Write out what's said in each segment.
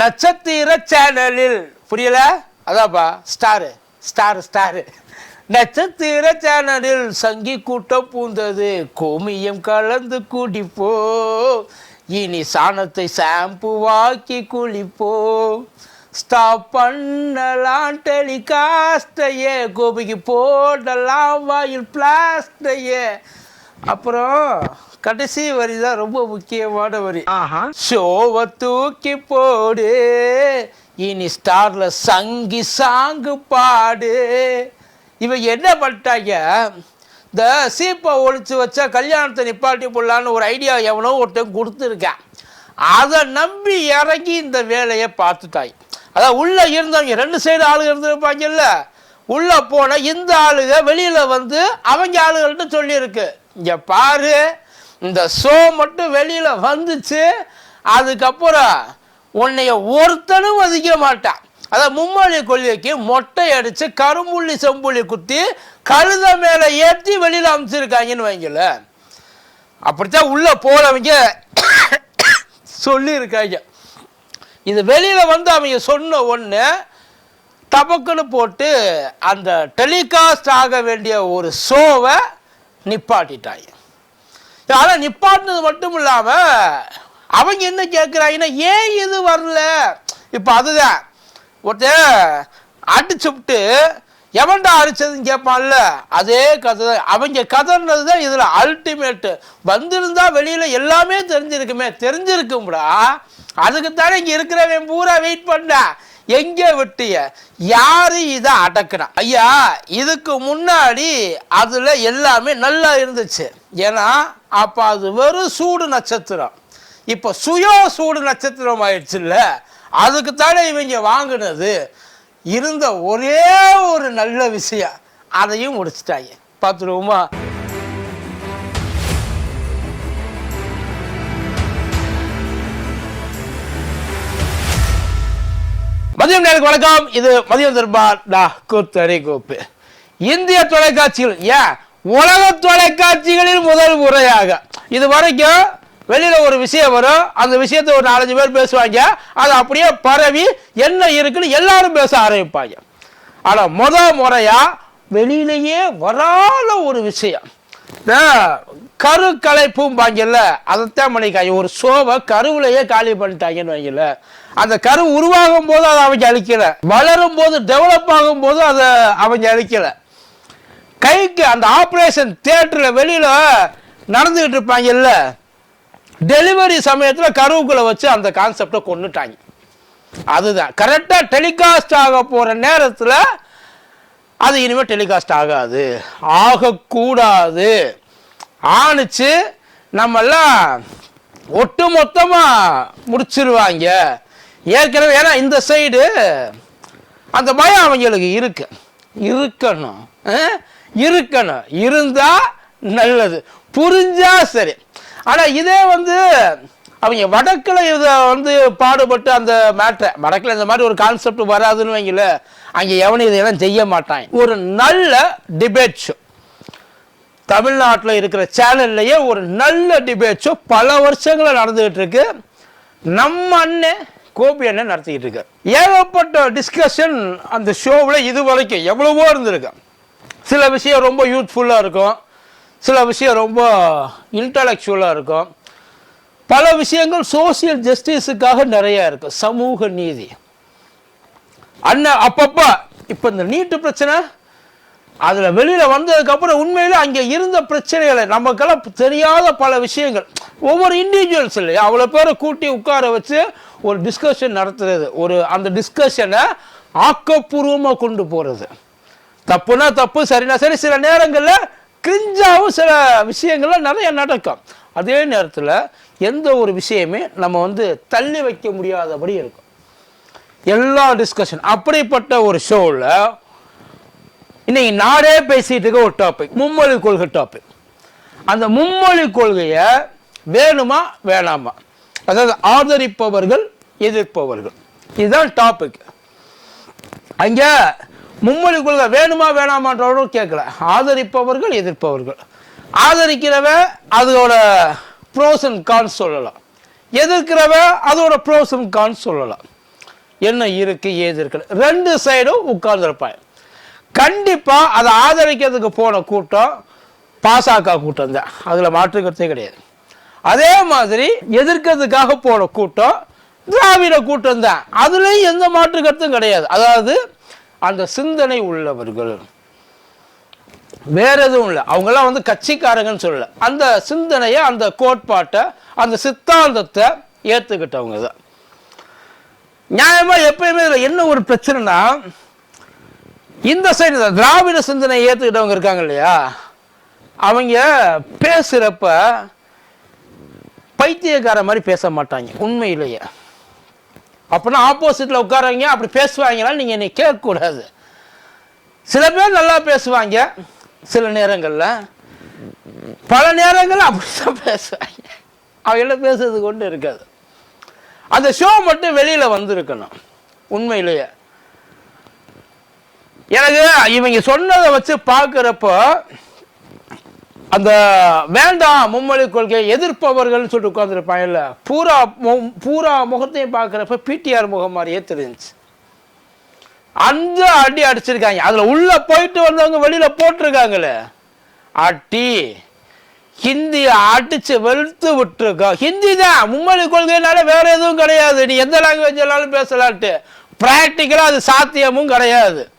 நட்சத்திர சேனலில். புரியல? அதாப்பா ஸ்டாரு ஸ்டார் ஸ்டாரு. நட்சத்திர சேனலில் சங்கி கூட்டம் பூந்தது. கோமியம் கலந்து குடிப்போ. இனி சாணத்தை ஷாம்புவாக்கி குளிப்போ. ஸ்டாப் பண்ணலாம் டெலிகாஸ்டையே கோபிக்கு போடலாம் வாயில் பிளாஸ்டையே அப்புறம் கடைசி வரி தான் ரொம்ப முக்கியமான வரி. ஷோவை தூக்கி போடு இனி ஸ்டார்ல சங்கி சாங்கு பாடு. இவன் என்ன பண்ணிட்டாங்க? இந்த சீப்பை ஒழிச்சு வச்சா கல்யாணத்தை நிப்பாட்டி போடலான்னு ஒரு ஐடியா எவனோ ஒருத்தன் கொடுத்துருக்கான். அதை நம்பி இறங்கி இந்த வேலையை பார்த்துட்டாங்க அதான் உள்ளே இருந்தவங்க ரெண்டு சைடு ஆளுங்க இருந்திருப்பாங்கல்ல. உள்ளே போன இந்த ஆளுங்க வெளியில் வந்து அவங்க ஆளுகள்ட்ட சொல்லியிருக்கு. இங்கே பாரு இந்த ஷோ மட்டும் வெளியில் வந்துச்சு அதுக்கப்புறம் உன்னைய ஒருத்தனும் மதிக்க மாட்டான். அதான் மும்மொழி கொள்கைக்கு மொட்டை அடித்து கரும்புள்ளி செம்புள்ளி குத்தி கழுத மேலே ஏற்றி வெளியில் அமைச்சிருக்காங்கன்னு வைங்கல அப்படித்தான் உள்ளே போகிறவங்க சொல்லியிருக்காங்க. இது வெளியில் வந்து அவங்க சொன்ன ஒன்று டபக்குன்னு போட்டு அந்த டெலிகாஸ்ட் ஆக வேண்டிய ஒரு ஷோவை நிப்பாட்டிட்டாங்க. ஆனால் நிப்பாட்டினது மட்டும் இல்லாமல் அவங்க என்ன கேட்குறாங்கன்னா ஏன் இது வரல? இப்போ அதுதான். ஒருத்தர் அடிச்சுட்டு எவன்டா அடிச்சதுன்னு கேட்பான்ல அதே கதை தான். அவங்க கதைன்றது தான் இதில் அல்டிமேட்டு வந்திருந்தா வெளியில் எல்லாமே தெரிஞ்சிருக்குமே. தெரிஞ்சிருக்கும்டா. அதுக்கு தானே இங்கே இருக்கிறவன் பூரா வெயிட் பண்ணேன் எங்கே விட்டிய? யாரு இதை அடக்குனா? ஐயா இதுக்கு முன்னாடி அதில் எல்லாமே நல்லா இருந்துச்சு. ஏன்னா அப்போ அது வெறும் சூடு நட்சத்திரம். இப்போ சுய சூடு நட்சத்திரம் ஆயிடுச்சுல்ல அதுக்கு தானே இவங்க வாங்கினது? இருந்த ஒரே ஒரு நல்ல விஷயம். அதையும் முடிச்சிட்டாங்க. பார்த்துருவோமா? மதியம் நேருக்கு வணக்கம். இது மதியம் தர்பார். டா கூத்தரி கோப்பு. இந்திய தொலைக்காட்சிகள் ஏன் உலக தொலைக்காட்சிகளில் முதல் முறையாக. இது வரைக்கும் வெளியில ஒரு விஷயம் வரும். அந்த விஷயத்தை ஒரு நாலஞ்சு பேர் பேசுவாங்க. அது அப்படியே பரவி என்ன இருக்குன்னு எல்லாரும் பேச ஆரம்பிப்பாங்க. ஆனா முத முறையா வெளியிலேயே வராத ஒரு விஷயம். கரு கரு கலைப்பும்பாங்கல்ல அதைத்தான் பண்ணிக்காங்க ஒரு சோவை கருவிலேயே காலி பண்ணிட்டாங்கன்னு வாங்கல அந்த கரு உருவாகும் போது அதை அவங்க அழிக்கல. வளரும் போது டெவலப் ஆகும் போது அதை அவங்க அழிக்கல. கைக்கு அந்த ஆப்ரேஷன் தேட்டரில் வெளியில் நடந்துக்கிட்டு இருப்பாங்கல்ல. டெலிவரி சமயத்தில் கருவுக்குள்ளே வச்சு அந்த கான்செப்டை கொண்டுட்டாங்க அதுதான். கரெக்டாக டெலிகாஸ்ட் ஆக போகிற நேரத்தில் அது இனிமேல் டெலிகாஸ்ட் ஆகாது. ஆகக்கூடாது. ஆணுச்சு நம்மெல்லாம் ஒட்டு மொத்தமாக முடிச்சிருவாங்க. ஏற்கனவே ஏன்னா இந்த சைடு அந்த பயம் அவங்களுக்கு இருக்கு. இருக்கணும். இருக்கணும். இருந்தால் நல்லது. புரிஞ்சா சரி. ஆனால் இதே வந்து அவங்க வடக்கில் இதை வந்து பாடுபட்டு அந்த மேட்ரை வடக்கில் இந்த மாதிரி ஒரு கான்செப்ட் வராதுன்னு வைங்கள அங்கே எவனும் இதையெல்லாம் செய்ய மாட்டாங்க. ஒரு நல்ல டிபேட் ஷோ தமிழ்நாட்டில் இருக்கிற சேனல்லையே ஒரு நல்ல டிபேட் ஷோ பல வருஷங்களில் நடந்துகிட்டு இருக்கு. நம்ம அண்ணன் கோபி அண்ணன் நடத்திக்கிட்டு இருக்கார். ஏகப்பட்ட டிஸ்கஷன் அந்த ஷோவில் இது வரைக்கும் எவ்வளவோ இருந்திருக்கு. சில விஷயம் ரொம்ப யூத்ஃபுல்லாக இருக்கும். சில விஷயம் ரொம்ப இன்டலெக்சுவலாக இருக்கும். பல விஷயங்கள் சோசியல் ஜஸ்டிஸுக்காக நிறைய இருக்கு. சமூக நீதி. அண்ணன் அப்பப்போ இப்போ இந்த நீட்டு பிரச்சனை அதில் வெளியில் வந்ததுக்கப்புறம் உண்மையில் அங்கே இருந்த பிரச்சனைகளை நமக்கெல்லாம் தெரியாத பல விஷயங்கள். ஒவ்வொரு இண்டிவிஜுவல்ஸ் இல்லையா அவ்வளோ பேரை கூட்டி உட்கார வச்சு ஒரு டிஸ்கஷன் நடத்துறது. ஒரு அந்த டிஸ்கஷனை ஆக்கப்பூர்வமாக கொண்டு போகிறது தப்புனா தப்பு சரினா சரி சில நேரங்களில் கிரிஞ்சாவும் சில விஷயங்கள்ல நிறைய நடக்கும். அதே நேரத்தில் எந்த ஒரு விஷயமே நம்ம வந்து தள்ளி வைக்க முடியாதபடி இருக்கும். எல்லா டிஸ்கஷன் அப்படிப்பட்ட ஒரு ஷோவில் இன்னைக்கு நாடே பேசிட்டு இருக்க ஒரு டாபிக் மும்மொழி கொள்கை டாபிக் அந்த மும்மொழி கொள்கையை வேணுமா வேணாமா? அதாவது ஆதரிப்பவர்கள் எதிர்ப்பவர்கள். இதுதான் டாபிக் அங்க மும்மொழி கொள்கை வேணுமா வேணாமான்றவரும் கேட்கல. ஆதரிப்பவர்கள் எதிர்ப்பவர்கள். ஆதரிக்கிறவன் அதோட ப்ரோஸ் அண்ட் கான்ஸ் சொல்லலாம். எதிர்க்கிறவன் அதோட ப்ரோஸ் அண்ட் கான்ஸ் சொல்லலாம். என்ன இருக்கு ஏது இருக்கு ரெண்டு சைடும் உட்கார்ந்துருப்பாங்க. கண்டிப்பாக அதை ஆதரிக்கிறதுக்கு போன கூட்டம் பாசக கூட்டம் தான். அதில் மாற்றுக்கிறதே கிடையாது. அதே மாதிரி எதிர்க்கிறதுக்காக போன கூட்டம் திராவிட கூட்டம் தான். அதுலேயும் எந்த மாற்று கருத்தும் கிடையாது. அதாவது அந்த சிந்தனை உள்ளவர்கள். வேற எதுவும் இல்லை. அவங்கெல்லாம் வந்து கட்சிக்காரங்கன்னு சொல்லல. அந்த சிந்தனையை அந்த கோட்பாட்டை அந்த சித்தாந்தத்தை ஏற்றுக்கிட்டவங்க தான். நியாயமாக எப்பயுமே இதில் என்ன ஒரு பிரச்சனைனா இந்த சைடு திராவிட சிந்தனை ஏற்றுக்கிட்டவங்க இருக்காங்க இல்லையா? அவங்க பேசுகிறப்ப பைத்தியக்கார மாதிரி பேச மாட்டாங்க உண்மையிலேயே. அப்படின்னா ஆப்போசிட்டில் உட்காரவங்க அப்படி பேசுவாங்கன்னா நீங்கள் என்னை கேட்கக்கூடாது. சில பேர் நல்லா பேசுவாங்க சில நேரங்களில். பல நேரங்களில் அப்படி தான் பேசுவாங்க. அவங்கள பேசுறது கொண்டு இருக்காது. அந்த ஷோ மட்டும் வெளியில் வந்திருக்கணும் உண்மையிலேயே. எனக்கு இவங்க சொன்னதை வச்சு பார்க்குறப்போ அந்த வேண்டாம் மும்மொழி கொள்கையை எதிர்ப்பவர்கள்னு சொல்லிட்டு உட்காந்துருப்பாங்கல்ல பூரா மு- பூரா முகத்தையும் பார்க்குறப்ப பிடிஆர் முகம் மாதிரியே தெரிஞ்சுச்சு. அந்த அடி அடிச்சிருக்காங்க. அதில் உள்ள போயிட்டு வந்தவங்க வெளியில் போட்டிருக்காங்களே. அட்டி ஹிந்தியை அடிச்சு வெளுத்து விட்டுருக்கோம் ஹிந்தி தான். மும்மொழி கொள்கைனால வேற எதுவும் கிடையாது. நீ எந்த லாங்குவேஜ் வேணாலும் பேசலான்ட்டு. ப்ராக்டிக்கலாக அது சாத்தியமும் கிடையாது.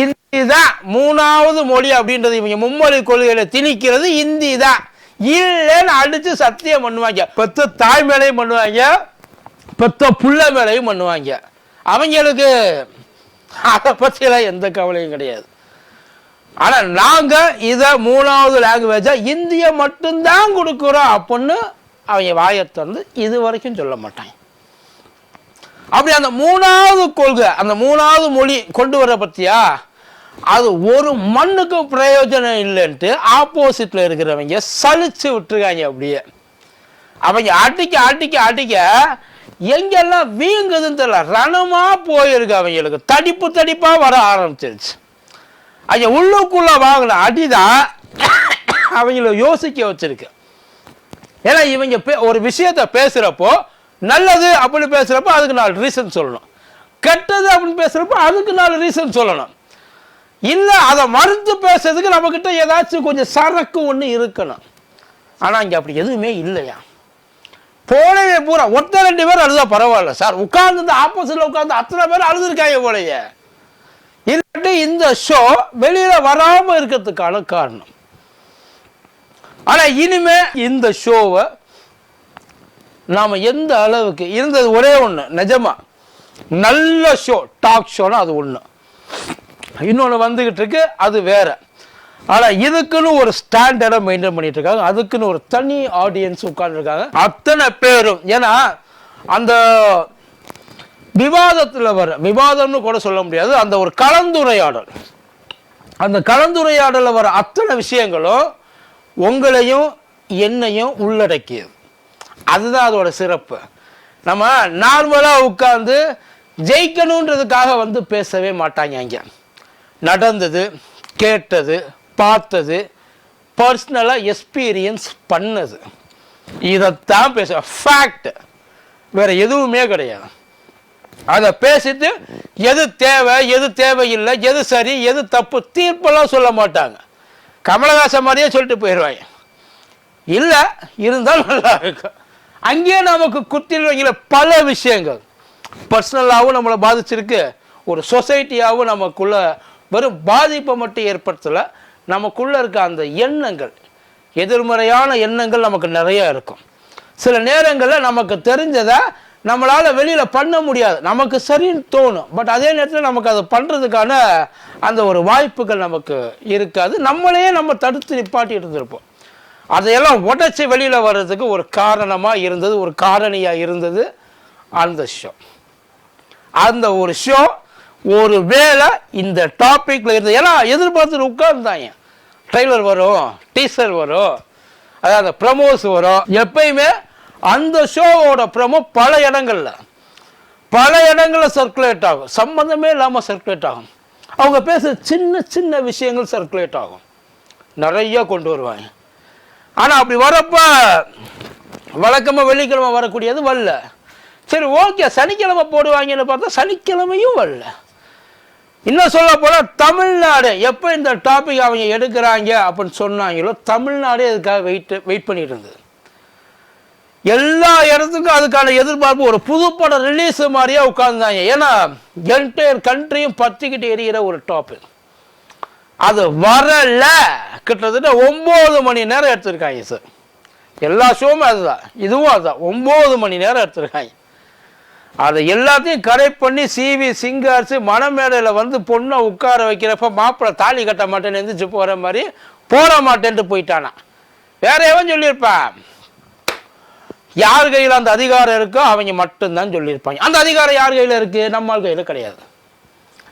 இந்தி தான் மூணாவது மொழி அப்படின்றது இவங்க மும்மொழி கொள்கையில திணிக்கிறது இந்தி தான் இல்லைன்னு அடிச்சு சத்தியம் பண்ணுவாங்க. பெத்த தாய் மேலையும் பண்ணுவாங்க. பெத்த புள்ள மேலையும் பண்ணுவாங்க. அவங்களுக்கு அதை பற்றியெல்லாம் எந்த கவலையும் கிடையாது. ஆனால் நாங்கள் இதை மூணாவது லாங்குவேஜாக இந்தியை மட்டும்தான் கொடுக்குறோம் அப்படின்னு அவங்க வாயை திறந்து இது வரைக்கும் சொல்ல மாட்டாங்க. அப்படி அந்த மூணாவது கொள்கை அந்த மூணாவது மொழி கொண்டு வர பத்தியா? அது ஒரு மண்ணுக்கு பிரயோஜனம் இல்லைன்ட்டு ஆப்போசிட்ல இருக்கிறவங்க சலிச்சு விட்டுருக்காங்க அப்படியே. அவங்க அடிக்க அடிக்க அடிக்க எங்கெல்லாம் வீங்குதுன்னு தெரியல ரணமா போயிருக்கு அவங்களுக்கு. தடிப்பு தடிப்பா வர ஆரம்பிச்சிருச்சு. அவங்க உள்ளுக்குள்ள வாங்கின அடிதான் அவங்கள யோசிக்க வச்சிருக்கு. ஏன்னா இவங்க பே- ஒரு விஷயத்த பேசுறப்போ நல்லது அப்படி பேசுகிறப்ப அதுக்கு நாலு ரீசன் சொல்லணும். கெட்டது அப்படின்னு பேசுகிறப்ப அதுக்கு நாலு ரீசன் சொல்லணும். இல்லை அதை மறுத்து பேசுறதுக்கு நம்மக்கிட்ட ஏதாச்சும் கொஞ்சம் சரக்கு ஒன்று இருக்கணும். ஆனால் இங்கே அப்படி எதுவுமே இல்லையா? போலவே பூரா ஒருத்தர் ரெண்டு பேர் அழுதா பரவாயில்ல சார். உட்கார்ந்து இந்த ஆப்போசிட்ல உட்கார்ந்து அத்தனை பேர் அழுதுருக்காங்க போலயே. இல்லாட்டி இந்த ஷோ வெளியில் வராமல் இருக்கிறதுக்கான காரணம். ஆனால் இனிமே இந்த ஷோவை நாம் எந்த அளவுக்கு இருந்தது ஒரே ஒன்று நிஜமா. நல்ல ஷோ டாக் ஷோனா அது ஒன்று இன்னொன்று வந்துக்கிட்டு இருக்கு அது வேற. ஆனால் இதுக்குன்னு ஒரு ஸ்டாண்டர்டை மெயின்டைன் பண்ணிட்டு இருக்காங்க. அதுக்குன்னு ஒரு தனி ஆடியன்ஸ் உட்காந்துருக்காங்க அத்தனை பேரும். ஏன்னா அந்த விவாதத்தில் வர விவாதம்னு கூட சொல்ல முடியாது அந்த ஒரு கலந்துரையாடல். அந்த கலந்துரையாடலில் வர அத்தனை விஷயங்களும் உங்களையும் என்னையும் உள்ளடக்கியது. அதுதான் அதோட சிறப்பு. நம்ம நார்மலாக உட்காந்து ஜெயிக்கணுன்றதுக்காக வந்து பேசவே மாட்டாங்க அங்கே நடந்தது கேட்டது பார்த்தது பர்சனலாக எக்ஸ்பீரியன்ஸ் பண்ணது. இதைத்தான் பேச ஃபேக்ட் வேற எதுவுமே கிடையாது. அதை பேசிட்டு எது தேவை எது தேவையில்லை எது சரி எது தப்பு தீர்ப்பெல்லாம் சொல்ல மாட்டாங்க. கமலஹாசன் மாதிரியே சொல்லிட்டு போயிடுவாங்க. இல்லை இருந்தால் நல்லா இருக்கும். அங்கேயே நமக்கு குத்திடுவீங்கள பல விஷயங்கள். பர்சனலாகவும் நம்மளை பாதிச்சிருக்கு. ஒரு சொசைட்டியாகவும் நமக்குள்ள வெறும் பாதிப்பை மட்டும் ஏற்படுத்தலை நமக்குள்ள இருக்க அந்த எண்ணங்கள் எதிர்மறையான எண்ணங்கள் நமக்கு நிறைய இருக்கும். சில நேரங்களில் நமக்கு தெரிஞ்சதை நம்மளால் வெளியில் பண்ண முடியாது. நமக்கு சரின்னு தோணும். பட் அதே நேரத்தில் நமக்கு அதை பண்ணுறதுக்கான அந்த ஒரு வாய்ப்புகள் நமக்கு இருக்காது. நம்மளையே நம்ம தடுத்து நிப்பாட்டி இருந்திருப்போம். அதையெல்லாம் உடச்சி வெளியில் வர்றதுக்கு ஒரு காரணமாக இருந்தது ஒரு காரணியாக இருந்தது அந்த ஷோ அந்த ஒரு ஷோ ஒரு வேளை இந்த டாப்பிக்கில் இருந்தது ஏன்னா எதிர்பார்த்துட்டு உட்கார்ந்தாங்க. ட்ரெய்லர் வரும் டீசர் வரும் அதாவது ப்ரமோஸ் வரும். எப்பயுமே அந்த ஷோவோட ப்ரமோ பல இடங்களில் பல இடங்களில் சர்க்குலேட் ஆகும். சம்மந்தமே இல்லாமல் சர்க்குலேட் ஆகும். அவங்க பேசுகிற சின்ன சின்ன விஷயங்கள் சர்க்குலேட் ஆகும். நிறைய கொண்டு வருவாங்க. ஆனால் அப்படி வரப்ப வழக்கமாக வெள்ளிக்கிழமை வரக்கூடியது வரல. சரி ஓகே சனிக்கிழமை போடுவாங்கன்னு பார்த்தா சனிக்கிழமையும் வரல. இன்னும் சொல்ல போனால் தமிழ்நாடு எப்போ இந்த டாபிக் அவங்க எடுக்கிறாங்க அப்படின்னு சொன்னாங்களோ தமிழ்நாடே அதுக்காக வெயிட் வெயிட் பண்ணிட்டு இருந்தது. எல்லா இடத்துக்கும் அதுக்கான எதிர்பார்ப்பு ஒரு புதுப்பட ரிலீஸ் மாதிரியே உட்கார்ந்தாங்க. ஏன்னா என்டையர் கண்ட்ரியும் பற்றிக்கிட்டு எரிகிற ஒரு டாபிக் அது வரல. கிட்டத்தட்ட ஒம்பது மணி நேரம் எடுத்திருக்காங்க சார் எல்லா ஷோவும் அதுதான். இதுவும் அதுதான். ஒம்பது மணி நேரம் எடுத்திருக்காங்க. அதை எல்லாத்தையும் கரெக்ட் பண்ணி சிவி சிங்கார்ஸ் மணமேடையில் வந்து பொண்ணை உட்கார வைக்கிறப்ப மாப்பிள்ளை தாலி கட்ட மாட்டேன்னு எந்திரிச்சு போகிற மாதிரி போட மாட்டேன்ட்டு போயிட்டானா. வேற எவன் சொல்லியிருப்பான் யார் கையில் அந்த அதிகாரம் இருக்கோ அவங்க மட்டும்தான் சொல்லியிருப்பாங்க. அந்த அதிகாரம் யார் கையில் இருக்குது நம்மால் கையில் கிடையாது.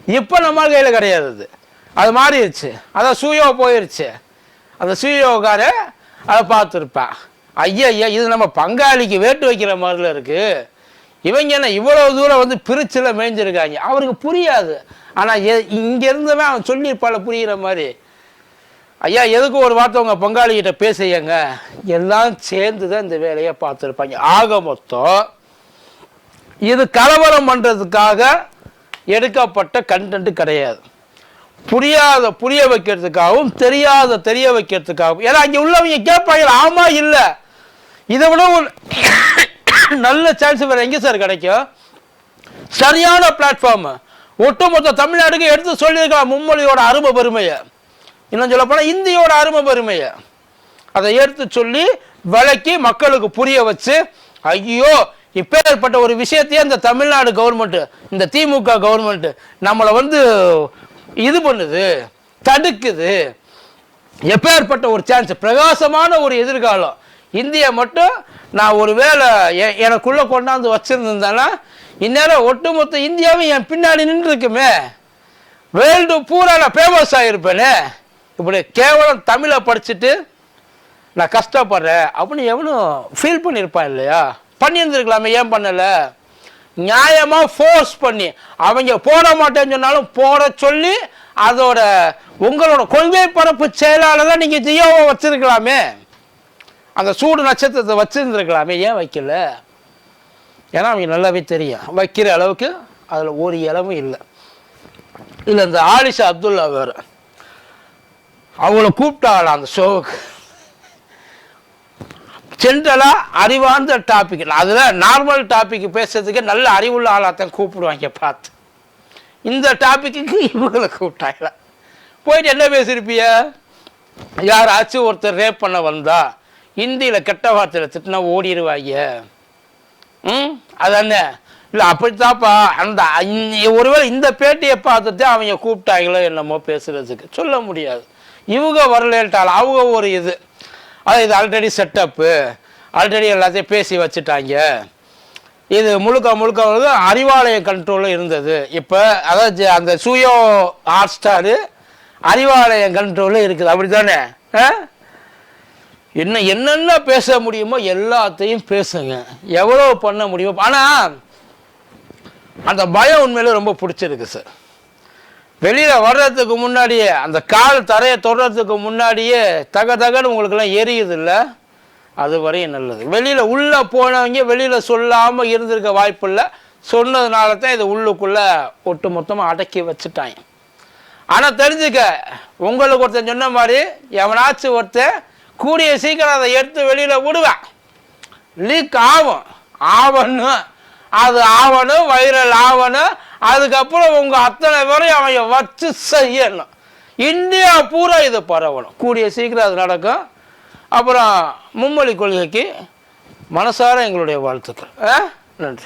இப்போ நம்மால் கையில் கிடையாது அது மாறிடுச்சு. அதான் சூயோ போயிடுச்சு அந்த சூயோக்கார அதை பார்த்துருப்பான் ஐயா ஐயா இது நம்ம பங்காளிக்கு வேட்டு வைக்கிற மாதிரில இருக்கு. இவங்க என்ன இவ்வளோ தூரம் வந்து பிரிச்சில் மேய்ஞ்சிருக்காங்க. அவருக்கு புரியாது. ஆனால் எ இங்கேருந்துமே அவன் சொல்லியிருப்பால புரிகிற மாதிரி. ஐயா எதுக்கு ஒரு வார்த்தை உங்கள் பங்காளிகிட்ட பேசுங்க எல்லாம் சேர்ந்து தான் இந்த வேலையை பார்த்துருப்பாங்க. ஆக மொத்தம் இது கலவரம் பண்ணுறதுக்காக எடுக்கப்பட்ட கண்டென்ட் கிடையாது. புரியாத புரிய வைக்கிறதுக்காகவும் தெரியாத தெரிய வைக்கிறதுக்காகவும். ஏன்னா அங்கே உள்ளவங்க கேட்பாங்க ஆமா இல்லை. இதை விட ஒரு நல்ல சான்ஸ் வேறு எங்கே சார் கிடைக்கும்? சரியான பிளாட்ஃபார்ம் ஒட்டுமொத்த தமிழ்நாடுக்கு எடுத்து சொல்லியிருக்கலாம் மும்மொழியோட அருமை பெருமையை. இன்னும் சொல்ல போனால் இந்தியோட அருமை பெருமையை. அதை எடுத்து சொல்லி விளக்கி மக்களுக்கு புரிய வச்சு ஐயோ இப்பேற்பட்ட ஒரு விஷயத்தையே இந்த தமிழ்நாடு கவர்மெண்ட் இந்த திமுக கவர்மெண்ட் நம்மளை வந்து இது பண்ணுது தடுக்குது. எப்பேற்பட்ட ஒரு சான்ஸ் பிரகாசமான ஒரு எதிர்காலம். இந்தியா மட்டும் நான் ஒரு வேளை எ- கொண்டாந்து வச்சுருந்தேன்னா இந்நேரம் ஒட்டுமொத்த இந்தியாவும் என் பின்னாடி நின்றுருக்குமே. வேர்ல்டு பூரா நான் ஃபேமஸ் ஆகிருப்பேனே இப்படி கேவலம் தமிழை படிச்சுட்டு நான் கஷ்டப்படுறேன். அப்படின்னு எவனும் ஃபீல் பண்ணியிருப்பான் இல்லையா? பண்ணியிருந்துருக்கலாமே ஏன் பண்ணலை? நியாயமாக ஃபோர்ஸ் பண்ணி. அவங்க போட மாட்டேன்னு சொன்னாலும் போட சொல்லி அதோட உங்களோட கொள்கை பரப்பு செயலாளர் தான் நீங்கள் ஜியோவை வச்சுருக்கலாமே. அந்த சூடு நட்சத்திரத்தை வச்சுருந்துருக்கலாமே. ஏன் வைக்கல? ஏன்னா அவங்க நல்லாவே தெரியும். வைக்கிற அளவுக்கு அதில் ஒரு இளவும் இல்லை. இல்லை இந்த ஆலிஷா அப்துல்லா வேறு. அவங்கள கூப்பிட்டாள் அந்த ஷோவுக்கு ஜென்ரலாக அறிவார்ந்த டாபிக் அதில் நார்மல் டாபிக் பேசுறதுக்கு நல்ல அறிவுள்ள ஆளாத்தான் கூப்பிடுவாங்க பார்த்து. இந்த டாப்பிக்கு இவங்களை கூப்பிட்டாங்களா? போயிட்டு என்ன பேசியிருப்பிய? யாராச்சும் ஒருத்தர் ரேப் பண்ண வந்தா ஹிந்தியில் கெட்ட வார்த்தையில் திட்டினா ஓடிடுவாங்க ம்? அதானே இல்லை அப்படித்தாப்பா அந்த ஒருவேளை இந்த பேட்டியை பார்த்துட்டு அவங்க கூப்பிட்டாங்களோ என்னமோ பேசுகிறதுக்கு சொல்ல முடியாது. இவங்க வரலேன்ட்டாலும் அவங்க ஒரு இது. அது இது ஆல்ரெடி செட்டப்பு ஆல்ரெடி எல்லாத்தையும் பேசி வச்சுட்டாங்க. இது முழுக்க முழுக்க வந்து அறிவாலயம் கண்ட்ரோலில் இருந்தது. இப்போ அதாவது அந்த சுயோ ஹாட் ஸ்டாரு அறிவாலயம் கண்ட்ரோலில் இருக்குது. அப்படி தானே என்ன என்னென்ன பேச முடியுமோ எல்லாத்தையும் பேசுங்க. எவ்வளோ பண்ண முடியுமோ ஆனால் அந்த பயம் உண்மையிலே ரொம்ப பிடிச்சிருக்கு சார் வெளியில் வர்றதுக்கு முன்னாடியே அந்த கால் தரையை தொடுறதுக்கு முன்னாடியே தக தகன்னு உங்களுக்கெல்லாம் எரியுது இல்லை அது வரையும் நல்லது. வெளியில் உள்ளே போனவங்க வெளியில் சொல்லாமல் இருந்திருக்க வாய்ப்பு இல்லை. சொன்னதுனால தான் இது உள்ளுக்குள்ளே ஒட்டு மொத்தமாக அடக்கி வச்சுட்டாங்க. ஆனால் தெரிஞ்சுக்க உங்களுக்கு ஒருத்தன் சொன்ன மாதிரி எவனாச்சும் ஒருத்தன் கூடிய சீக்கிரம் அதை எடுத்து வெளியில் விடுவேன் லீக் ஆகும். ஆவணும். அது ஆவணும் வைரல் ஆவணும். அதுக்கப்புறம் உங்கள் அத்தனை பேரையும் அவங்க வச்சு செய்யணும். இந்தியா பூரா இது பரவணும். கூடிய சீக்கிரம் அது நடக்கும். அப்புறம் மும்மொழி கொள்கைக்கு மனசார எங்களுடைய வாழ்த்துக்கள். ஆ? நன்றி.